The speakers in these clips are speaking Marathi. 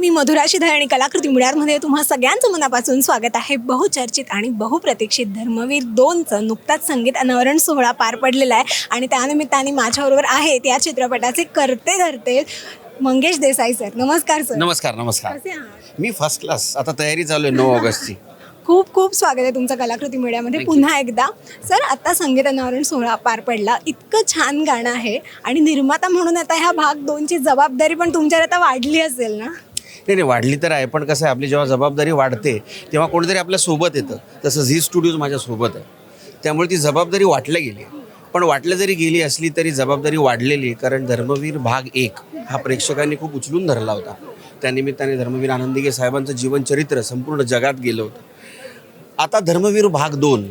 मी मधुरा शिधाळ आणि कलाकृती मिळारमध्ये तुम्हा सगळ्यांचं मनापासून स्वागत आहे. बहुचर्चित आणि बहुप्रतीक्षित धर्मवीर दोनचं नुकताच संगीत अनावरण सोहळा पार पडलेला आहे आणि त्यानिमित्ताने माझ्याबरोबर आहेत या चित्रपटाचे करते धरते मंगेश देसाई सर. नमस्कार सर. नमस्कार नमस्कार. कसे आहात? मी फर्स्ट क्लास आता तयारी चालू आहे नऊ ऑगस्टची. खूप खूप स्वागत आहे तुमचं कलाकृती मीडियामध्ये. पुन्हा एकदा सर आता संगीत अनावरण सोहळा पार पडला. इतकं छान गाणं आहे आणि निर्माता म्हणून आता ह्या भाग दोनची जबाबदारी पण तुमच्यावर आता वाढली असेल ना? नाही नाही वाढली तर आहे पण कसं आहे आपली जेव्हा जबाबदारी वाढते तेव्हा कोणीतरी आपल्यासोबत येतं. तसं झी स्टुडिओज माझ्या सोबत आहे. त्यामुळे ती जबाबदारी वाटल्या गेली पण वाटल्या जरी गेली असली तरी जबाबदारी वाढलेली आहे कारण धर्मवीर भाग एक हा प्रेक्षकांनी खूप उचलून धरला होता. त्यानिमित्ताने धर्मवीर आनंदिगे साहेबांचं जीवनचरित्र संपूर्ण जगात गेलं होतं. आता धर्मवीर भाग दोन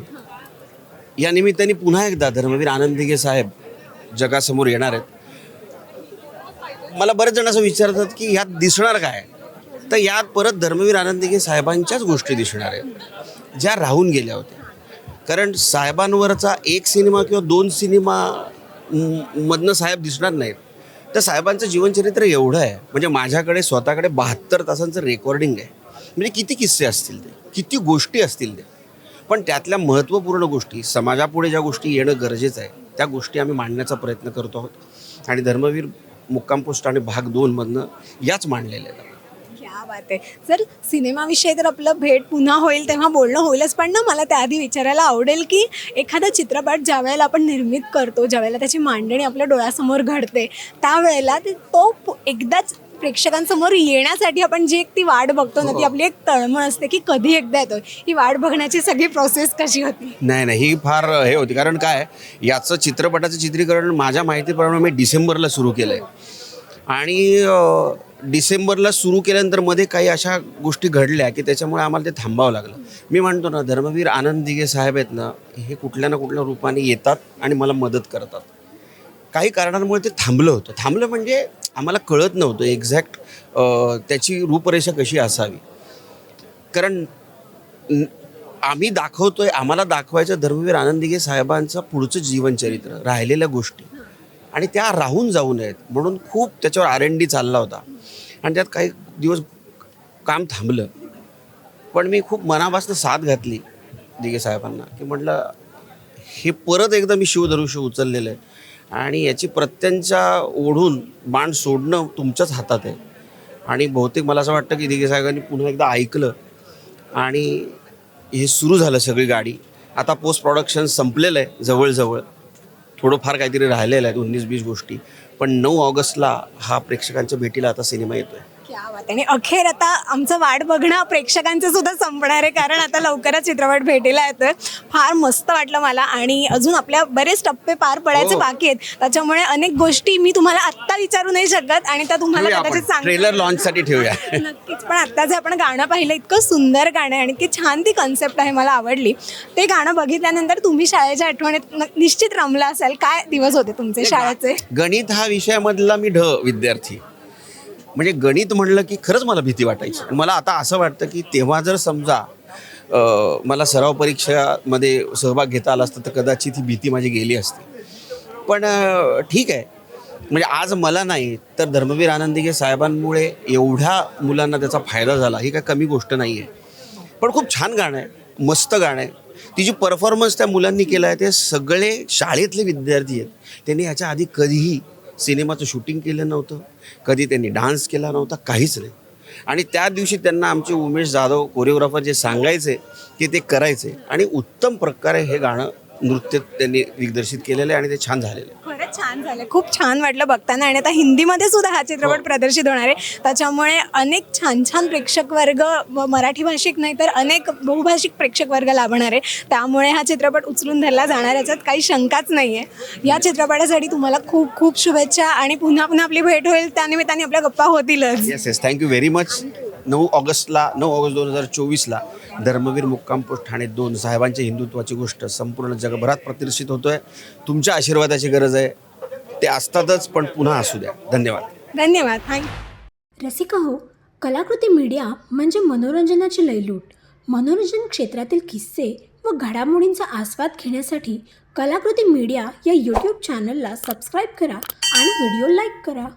या निमित्ताने पुन्हा एकदा धर्मवीर आनंदिगे साहेब जगासमोर येणार आहेत. मला बरेच जण असं विचारतात की ह्यात दिसणार काय? तर यात परत धर्मवीर आनंदिगे साहेबांच्याच गोष्टी दिसणार आहेत ज्या राहून गेल्या होत्या. कारण साहेबांवरचा एक सिनेमा किंवा दोन सिनेमा मधनं साहेब दिसणार नाहीत. तर साहेबांचं जीवनचरित्र एवढं आहे म्हणजे माझ्याकडे स्वतःकडे बहात्तर तासांचं रेकॉर्डिंग आहे. म्हणजे किती किस्से असतील ते किती गोष्टी असतील ते. पण त्यातल्या महत्त्वपूर्ण गोष्टी समाजापुढे ज्या गोष्टी येणं गरजेचं आहे त्या गोष्टी आम्ही मांडण्याचा प्रयत्न करतो आहोत. आणि धर्मवीर मुक्काम पोस्ट आणि भाग दोनमधनं याच मांडलेल्या आहेत. बात आहे सर सिनेमाविषयी तर आपलं भेट पुन्हा होईल तेव्हा बोलणं होईलच पण ना मला त्याआधी विचारायला आवडेल की एखादा चित्रपट ज्या वेळेला आपण निर्मित करतो ज्या वेळेला त्याची मांडणी आपल्या डोळ्यासमोर घडते त्यावेळेला ते तो एकदाच प्रेक्षकांसमोर येण्यासाठी आपण जी एक ती वाट बघतो ना ती आपली एक तळमळ असते की कधी एकदा येतो ही वाट बघण्याची सगळी प्रोसेस कशी होती? नाही नाही ही फार हे होती. कारण काय याचं चित्रपटाचं चित्रीकरण माझ्या माहितीप्रमाणे मी डिसेंबरला सुरू केलं आहे आणि डिसेंबरला सुरू केल्यानंतरमध्ये काही अशा गोष्टी घडल्या की त्याच्यामुळे आम्हाला ते थांबावं लागलं. मी म्हणतो ना धर्मवीर आनंद दिघे साहेब आहेत ना हे कुठल्या ना कुठल्या रूपाने येतात आणि मला मदत करतात. काही कारणांमुळे ते थांबलं होतं. थांबलं म्हणजे आम्हाला कळत नव्हतं एक्झॅक्ट त्याची रूपरेषा कशी असावी. कारण आम्ही दाखवतोय आम्हाला दाखवायचं धर्मवीर आनंदिगे साहेबांचं पुढचं जीवनचरित्र राहिलेल्या गोष्टी. आणि त्या राहून जाऊ नयेत. म्हणून खूप त्याच्यावर आर एन डी चालला होता. आणि त्यात काही दिवस काम थांबलं. पण मी खूप मनापासून साथ घातली दिगे साहेबांना. की म्हटलं हे परत एकदा मी शिवधनुष्य उचललेलं आहे. आणि याची प्रत्यंच्या ओढून बाण सोडणं तुमच्याच हातात आहे. आणि बहुतेक मला असं वाटतं की दिगे साहेबांनी पुन्हा एकदा ऐकलं. आणि हे सुरू झालं सगळी गाडी. आता पोस्ट प्रोडक्शन संपलेलं आहे जवळजवळ. थोडंफार काहीतरी राहिलेलं आहे उन्नीस वीस गोष्टी पण नऊ ऑगस्टला हा प्रेक्षकांच्या भेटीला आता सिनेमा येतोय आहे. आणि अखेर आता आमचं वाट बघणं प्रेक्षकांचं सुद्धा संपणार आहे कारण आता लवकरच चित्रपट भेटीला येतोय. फार मस्त वाटलं मला आणि अजून आपल्या बरेच टप्पे पार पडायचे हो. बाकी आहेत. त्याच्यामुळे अनेक गोष्टी मी तुम्हाला आत्ता विचारू नाही शकत आणि त्या तुम्हाला कदाचित सांग ट्रेलर लॉन्चसाठी ठेवूया. नक्कीच. पण आत्ता जे आपण गाणं पाहिलं इतकं सुंदर गाणं आहे आणि इतकी छान ती कन्सेप्ट आहे मला आवडली. ते गाणं बघितल्यानंतर तुम्ही शाळेच्या आठवणीत निश्चित रमला असाल. काय दिवस होते तुमचे शाळेचे? गणित हा विषयामधला मी ढ विद्यार्थी. म्हणजे गणित म्हणलं की खरंच मला भीती वाटायची. मला आता असं वाटतं की तेव्हा जर समजा मला सराव परीक्षामध्ये सहभाग घेता आला असता तर कदाचित ही भीती माझी गेली असती. पण ठीक आहे. म्हणजे आज मला नाही तर धर्मवीर आनंदिगे साहेबांमुळे एवढ्या मुलांना त्याचा फायदा झाला ही काय कमी गोष्ट नाही आहे पण खूप छान गाणं आहे मस्त गाणं आहे. ती जी परफॉर्मन्स त्या मुलांनी केला आहे ते सगळे शाळेतले विद्यार्थी आहेत. त्यांनी याच्या आधी कधीही सिनेमाचं शूटिंग केलं नव्हतं. कधी त्यांनी डान्स केला नव्हता काहीच नाही. आणि त्या दिवशी त्यांना आमचे उमेश जाधव कोरिओग्राफर जे सांगायचे की ते करायचे. आणि उत्तम प्रकारे हे गाणं नृत्य त्यांनी दिग्दर्शित केलेलं आहे आणि ते छान झालेलं आहे. छान झालं. खूप छान वाटलं बघताना आणि आता हिंदीमध्ये सुद्धा हा चित्रपट प्रदर्शित होणार आहे. त्याच्यामुळे अनेक छान छान प्रेक्षक वर्ग मराठी भाषिक नाही तर अनेक बहुभाषिक प्रेक्षक वर्ग लाभणार आहे. त्यामुळे हा चित्रपट उचलून धरला जाणार याच्यात काही शंकाच नाही आहे या चित्रपटासाठी तुम्हाला खूप खूप शुभेच्छा आणि पुन्हा पुन्हा आपली भेट होईल. त्यानिमित्ताने आपल्या गप्पा होतीलच. Yes yes thank you very much नऊ ऑगस्टला नऊ ऑगस्ट दोन हजार चोवीसला धर्मवीर मुक्काम पोस्ट ठाणे दोन साहेबांच्या हिंदुत्वाची गोष्ट संपूर्ण जगभरात प्रतिष्ठित होतोय. तुमच्या आशीर्वादाची गरज आहे. ते असतातच पण पुन्हा असू द्या. धन्यवाद. धन्यवाद. थँक्यू रसिका हो कलाकृती मीडिया म्हणजे मनोरंजनाची लयलूट. मनोरंजन क्षेत्रातील किस्से व घडामोडींचा आस्वाद घेण्यासाठी कलाकृती मीडिया या यूट्यूब चॅनलला सबस्क्राईब करा आणि व्हिडिओ लाईक करा.